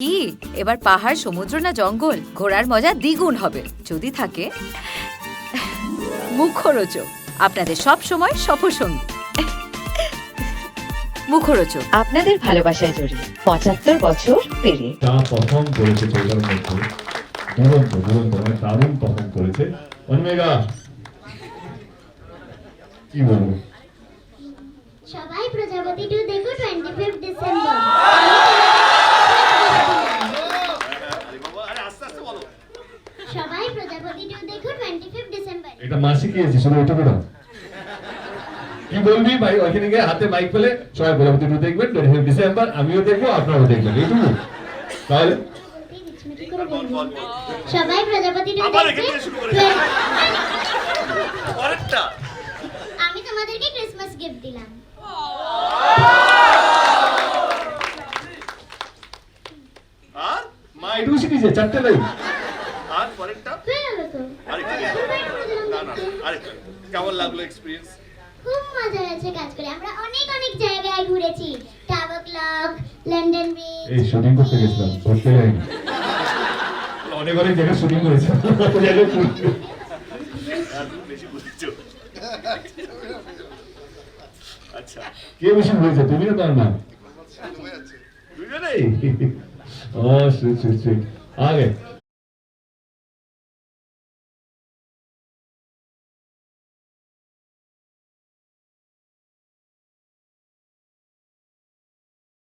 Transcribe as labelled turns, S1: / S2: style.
S1: কি? এবার পাহাড় সমুদ্র না জঙ্গল? ঘোরার মজা দ্বিগুণ হবে। যদি থাকে মুখরোচক। আপনাদের সব সময় সফরসঙ্গী। মুখরোচক।
S2: আপনাদের ভালোবাসায় জড়িয়ে পঁচাত্তর বছর পেরিয়ে।
S3: যা পারফর্ম করেছে প্রোগ্রামের মধ্যে। দুরন্ত দুরন্ত মানে দারুণ পারফর্ম করেছে। অন্মেগা কি বলব?
S4: সবাই প্রজাপতি টু দেখো টোয়েন্টি ফিফথ ডিসেম্বর সবাই প্রজাপতি টু দেখো টোয়েন্টি ফিফথ ডিসেম্বর
S3: এটা মাসি কি শুধু ওইটুকু না। কি বলবি ভাই ওইখানে গিয়ে হাতে মাইক পেলে সবাই প্রজাপতি টু দেখবেন টোয়েন্টি ডিসেম্বর আমিও দেখব আপনারাও দেখবেন এইটুকু। তাহলে?
S4: সবাই প্রজাপতি টু
S5: আবার
S4: দেখবে।
S5: এখান থেকে শুরু করেছে।
S4: 20
S5: পরেরটা
S4: আমি তোমাদেরকে ক্রিসমাস গিফট দিলাম।
S5: আর?
S3: মা এটুকু শিখেছে চারটে লাইন
S5: আর পরেরটা আরেকটা না না আরেকটা। কেমন লাগল এক্সপিরিয়েন্স
S4: খুব মজা হয়েছে কাজ করে। আমরা অনেক অনেক জায়গায় ঘুরেছি। টাবো ক্লক লন্ডন ব্রিজ
S3: এই শুটিং করতে গেছিলাম যাইনি অনেক অনেক জায়গায় শুটিং করেছে।
S5: আচ্ছা।
S3: কে বেশি হয়েছে তুমি না তার নাম
S5: দুজনেই।
S3: ও সুইট সুইট সুইট আগে